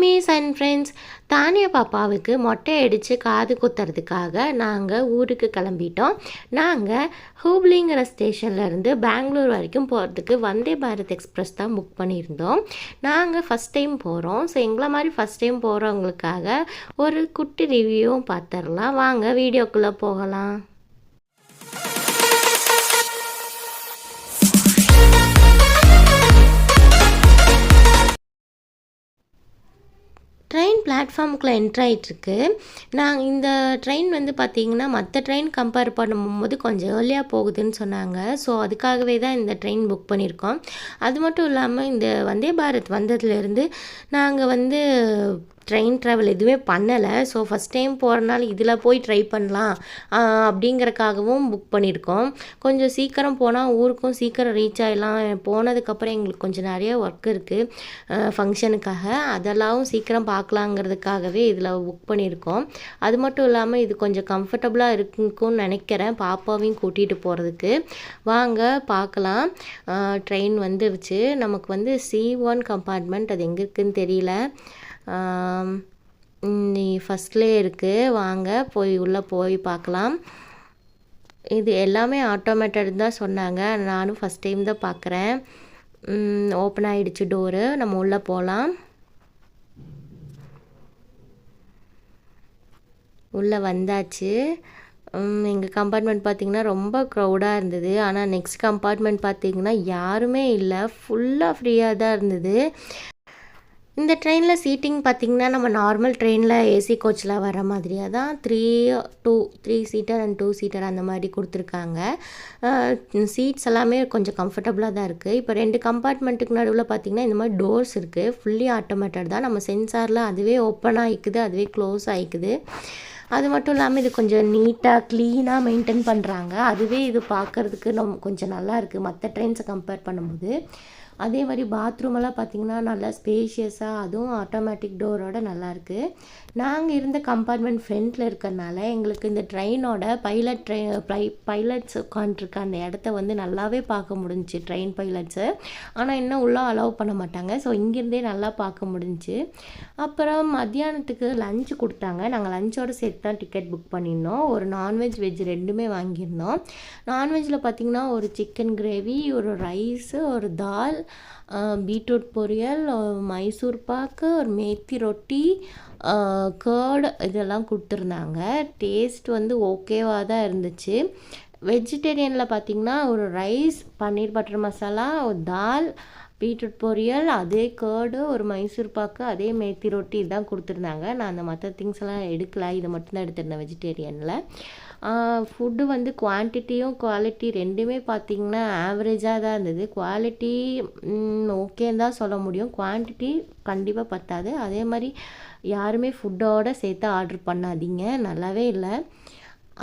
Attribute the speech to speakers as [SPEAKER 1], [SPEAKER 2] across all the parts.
[SPEAKER 1] Mummy's and friends Tania பாப்பாவுக்கு மொட்டை அடித்து காது குத்துறதுக்காக நாங்கள் ஊருக்கு கிளம்பிட்டோம். நாங்கள் ஹூப்ளிங்கிற ஸ்டேஷன்லேருந்து பெங்களூர் வரைக்கும் போகிறதுக்கு வந்தே பாரத் எக்ஸ்பிரஸ் தான் புக் பண்ணியிருந்தோம். நாங்கள் ஃபஸ்ட் டைம் போகிறோம் ஸோ எங்களை மாதிரி ஃபஸ்ட் டைம் போகிறவங்களுக்காக ஒரு குட்டி ரிவ்யூவும் பார்த்துடலாம். வாங்க வீடியோக்குள்ளே போகலாம். ட்ரெயின் பிளாட்ஃபார்முக்குள்ளே என்ட்ரு ஆகிட்டுருக்கு நாங்கள் இந்த ட்ரெயின் வந்து பார்த்திங்கன்னா மற்ற ட்ரெயின் கம்பேர் பண்ணும்போது கொஞ்சம் ஏர்லியாக போகுதுன்னு சொன்னாங்க. ஸோ அதுக்காகவே தான் இந்த ட்ரெயின் புக் பண்ணியிருக்கோம். அது மட்டும் இல்லாமல் இந்த வந்தே பாரத் வந்ததுலேருந்து நாங்கள் வந்து ட்ரெயின் ட்ராவல் எதுவுமே பண்ணலை. ஸோ ஃபஸ்ட் டைம் போகிறனால இதில் போய் ட்ரை பண்ணலாம் அப்படிங்கிறக்காகவும் புக் பண்ணியிருக்கோம். கொஞ்சம் சீக்கிரம் போனால் ஊருக்கும் சீக்கிரம் ரீச் ஆகிடலாம் போனதுக்கப்புறம் எங்களுக்கு கொஞ்சம் நிறைய ஒர்க் இருக்குது ஃபங்க்ஷனுக்காக அதெல்லாம் சீக்கிரம் பார்க்கலாங்கிறதுக்காகவே இதில் புக் பண்ணியிருக்கோம். அது மட்டும் இல்லாமல் இது கொஞ்சம் கம்ஃபர்டபுளாக இருக்குன்னு நினைக்கிறேன். பாப்பாவையும் கூட்டிகிட்டு போகிறதுக்கு வாங்க பார்க்கலாம். ட்ரெயின் வந்துருச்சு. நமக்கு வந்து சி ஒன் கம்பார்ட்மெண்ட் அது எங்கே இருக்குதுன்னு தெரியல. நீ ஃபஸ்ட்லேயே இருக்குது வாங்க போய் உள்ளே போய் பார்க்கலாம். இது எல்லாமே ஆட்டோமேட்டட் தான் சொன்னாங்க. நானும் ஃபஸ்ட் டைம் தான் பார்க்குறேன். ஓப்பன் ஆகிடுச்சு டோரு நம்ம உள்ளே போகலாம் உள்ளே வந்தாச்சு. எங்கள் கம்பார்ட்மெண்ட் பார்த்திங்கன்னா ரொம்ப க்ரௌடாக இருந்தது. ஆனால் நெக்ஸ்ட் கம்பார்ட்மெண்ட் பார்த்திங்கன்னா யாருமே இல்லை. ஃபுல்லாக ஃப்ரீயாக தான் இருந்தது. இந்த ட்ரெயினில் சீட்டிங் பார்த்திங்கன்னா நம்ம நார்மல் ட்ரெயினில் ஏசி கோச்சில் வர மாதிரியாக தான் three two three seater and two seater அந்த மாதிரி கொடுத்துருக்காங்க. சீட்ஸ் எல்லாமே கொஞ்சம் கம்ஃபர்டபுளாக தான் இருக்குது இப்போ ரெண்டு கம்பார்ட்மெண்ட்டுக்கு நடுவில் பார்த்திங்கன்னா இந்த மாதிரி டோர்ஸ் இருக்குது ஃபுல்லி ஆட்டோமேட்டட் தான். நம்ம சென்சாரில் அதுவே ஓப்பன் ஆகிக்குது அதுவே க்ளோஸ் ஆகிக்குது. அது மட்டும் இல்லாமல் இது கொஞ்சம் நீட்டாக க்ளீனாக மெயின்டைன் பண்ணுறாங்க அதுவே இது பார்க்குறதுக்கு நம்ம கொஞ்சம் நல்லா இருக்குது மற்ற ட்ரெயின்ஸை கம்பேர் பண்ணும்போது. அதே மாதிரி பாத்ரூம் எல்லாம் பார்த்திங்கன்னா நல்லா ஸ்பேஷியஸாக அதுவும் ஆட்டோமேட்டிக் டோரோட நல்லாயிருக்கு நாங்கள் இருந்த கம்பார்ட்மெண்ட் ஃப்ரண்ட்டில் இருக்கிறனால எங்களுக்கு இந்த ட்ரெயினோட பைலட் ட்ரெயின் பை பைலட்ஸ் உட்காந்துருக்க அந்த இடத்த வந்து நல்லாவே பார்க்க முடிஞ்சிச்சு ட்ரெயின் பைலட்ஸு ஆனால் இன்னும் உள்ளே அலோவ் பண்ண மாட்டாங்க. ஸோ இங்கேருந்தே நல்லா பார்க்க முடிஞ்சிச்சு. அப்புறம் மத்தியானத்துக்கு லஞ்சு கொடுத்தாங்க. நாங்கள் லஞ்சோட சேர்த்து தான் டிக்கெட் புக் பண்ணியிருந்தோம். ஒரு நான்வெஜ் வெஜ் ரெண்டுமே வாங்கியிருந்தோம். நான்வெஜ்ஜில் பார்த்திங்கன்னா ஒரு சிக்கன் கிரேவி ஒரு ரைஸு ஒரு தால் பீட்ரூட் பொரியல் மைசூர் பாக்கு ஒரு மேத்தி ரொட்டி கேர்டு இதெல்லாம் கொடுத்துருந்தாங்க. டேஸ்ட் வந்து ஓகேவாக தான் இருந்துச்சு. வெஜிடேரியனில் பார்த்திங்கன்னா ஒரு ரைஸ் பன்னீர் பட்டர் மசாலா ஒரு தால் பீட்ரூட் பொரியல் அதே கேர்டு ஒரு மைசூர் பாக்கு அதே மேத்தி ரொட்டி இதுதான் கொடுத்துருந்தாங்க. நான் அந்த மற்ற திங்ஸ் எல்லாம் எடுக்கல. இதை மட்டும்தான் எடுத்திருந்தேன் வெஜிடேரியனில். ஃபுட்டு வந்து குவான்டிட்டியும் குவாலிட்டி ரெண்டுமே பார்த்திங்கன்னா ஆவரேஜாக தான் இருந்தது. குவாலிட்டி ஓகேன்னு தான் சொல்ல முடியும். குவான்டிட்டி கண்டிப்பாக பத்தாது. அதே மாதிரி யாருமே ஃபுட்டோடு சேர்த்து ஆர்டர் பண்ணாதீங்க. நல்லாவே இல்லை.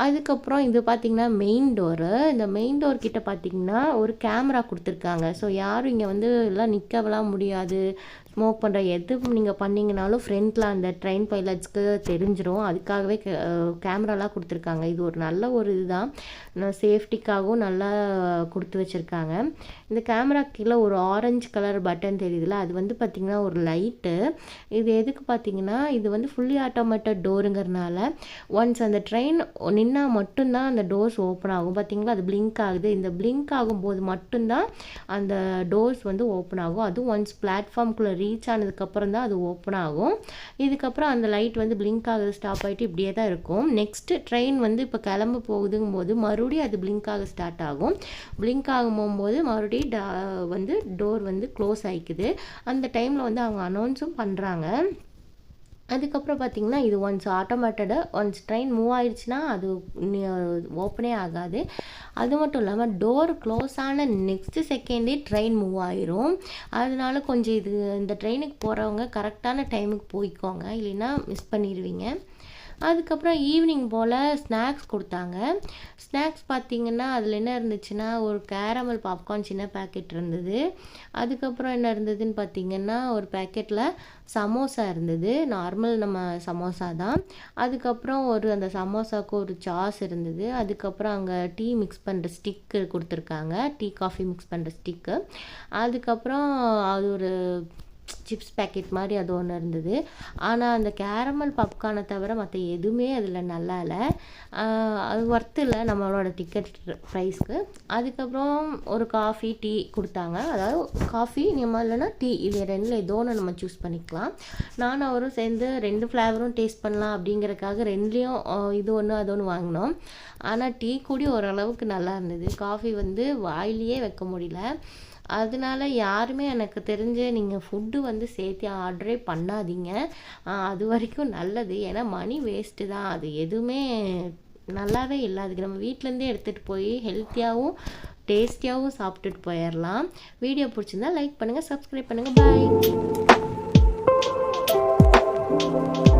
[SPEAKER 1] அதுக்கப்புறம் இது பார்த்திங்கன்னா மெயின் டோரு இந்த மெயின் டோர் கிட்ட பார்த்திங்கன்னா ஒரு கேமரா கொடுத்துருக்காங்க. ஸோ யாரும் இங்கே வந்து எல்லாம் நிற்கவெல்லாம் முடியாது. ஸ்மோக் பண்ணுற எது நீங்கள் பண்ணிங்கனாலும் ஃப்ரண்ட்டில் அந்த ட்ரெயின் பைலட்ஸ்க்கு தெரிஞ்சிடும் அதுக்காகவே கேமராலாம் கொடுத்துருக்காங்க. இது ஒரு நல்ல ஒரு இதுதான். சேஃப்டிக்காகவும் நல்லா கொடுத்து வச்சுருக்காங்க. இந்த கேமரா கீழே ஒரு ஆரஞ்சு கலர் பட்டன் தெரியுதுல? அது வந்து பார்த்திங்கன்னா ஒரு லைட்டு இது எதுக்கு பார்த்திங்கன்னா இது வந்து ஃபுல்லி ஆட்டோமேட்டட் டோருங்கிறனால ஒன்ஸ் அந்த ட்ரெயின் நின்னால் மட்டும்தான் அந்த டோர்ஸ் ஓப்பன் ஆகும். பார்த்திங்களா அது பிளிங்க் ஆகுது. இந்த பிளிங்க் ஆகும்போது மட்டும்தான் அந்த டோர்ஸ் வந்து ஓப்பன் ஆகும். அதுவும் ஒன்ஸ் பிளாட்ஃபார்ம்குள்ளே ரீச் ஆனதுக்கப்புறம் தான் அது ஓப்பன் ஆகும். இதுக்கப்புறம் அந்த லைட் வந்து பிளிங்க் ஆகுது ஸ்டாப் ஆகிட்டு இப்படியே தான் இருக்கும். நெக்ஸ்ட்டு ட்ரெயின் வந்து இப்போ கிளம்ப போகுதுங்கும் போது மறுபடியும் அது பிளிங்க் ஆக ஸ்டார்ட் ஆகும். பிளிங்க் ஆகும் போகும்போது மறுபடியும் வந்து டோர் வந்து க்ளோஸ் ஆகிக்குது அந்த டைமில் வந்து அவங்க அனௌன்ஸும் பண்ணுறாங்க அதுக்கப்புறம் பார்த்திங்கன்னா இது ஒன்ஸ் ஆட்டோமேட்டடாக ஒன்ஸ் ட்ரெயின் மூவ் ஆயிடுச்சுன்னா அது ஓப்பனே ஆகாது. அது மட்டும் இல்லாமல் டோர் க்ளோஸ் ஆன நெக்ஸ்ட்டு செகண்டே ட்ரெயின் மூவ் ஆயிரும். அதனால கொஞ்சம் இது இந்த ட்ரெயினுக்கு போகிறவங்க கரெக்டான டைமுக்கு போய்க்கோங்க. இல்லைன்னா மிஸ் பண்ணிடுவீங்க. அதுக்கப்புறம் ஈவினிங் போல் ஸ்நாக்ஸ் கொடுத்தாங்க. ஸ்நாக்ஸ் பார்த்திங்கன்னா அதில் என்ன இருந்துச்சுன்னா ஒரு கேரமல் பாப்கார்ன் சின்ன பேக்கெட் இருந்தது. அதுக்கப்புறம் என்ன இருந்ததுன்னு பார்த்திங்கன்னா ஒரு பேக்கெட்டில் சமோசா இருந்தது. நார்மல் நம்ம சமோசா தான். அதுக்கப்புறம் ஒரு அந்த சமோசாவுக்கு ஒரு சாஸ் இருந்தது. அதுக்கப்புறம் அங்கே டீ மிக்ஸ் பண்ணுற ஸ்டிக்கு கொடுத்துருக்காங்க. டீ காஃபி மிக்ஸ் பண்ணுற ஸ்டிக்கு அதுக்கப்புறம் அது ஒரு சிப்ஸ் பேக்கெட் மாதிரி அது ஒன்று இருந்தது. ஆனால் அந்த கேரமல் பப்கார்னை தவிர மற்ற எதுவுமே அதில் நல்லா இல்லை. அது ஒர்த்து இல்லை நம்மளோட டிக்கெட் ப்ரைஸ்க்கு அதுக்கப்புறம் ஒரு காஃபி டீ கொடுத்தாங்க. அதாவது காஃபி நம்ம இல்லைன்னா டீ இது ரெண்டில் ஏதோ ஒன்று நம்ம சூஸ் பண்ணிக்கலாம். நானும் அவரும் சேர்ந்து ரெண்டு ஃப்ளேவரும் டேஸ்ட் பண்ணலாம் அப்படிங்கிறக்காக ரெண்டுலேயும் இது ஒன்று அது ஒன்று வாங்கினோம். ஆனால் டீ கூடி ஓரளவுக்கு நல்லா இருந்தது. காஃபி வந்து வாயிலேயே வைக்க முடியல. அதனால யாருமே எனக்கு தெரிஞ்சு நீங்கள் ஃபுட்டு வந்து சேர்த்து ஆர்டரே பண்ணாதீங்க. அது வரைக்கும் நல்லது. ஏன்னா மணி வேஸ்ட்டு தான். அது எதுவுமே நல்லாவே இல்லை அதுக்கு நம்ம வீட்டிலேருந்தே எடுத்துகிட்டு போய் ஹெல்த்தியாகவும் டேஸ்டியாகவும் சாப்பிட்டுட்டு போயிடலாம் வீடியோ பிடிச்சிருந்தா லைக் பண்ணுங்கள் சப்ஸ்கிரைப் பண்ணுங்கள் பாய்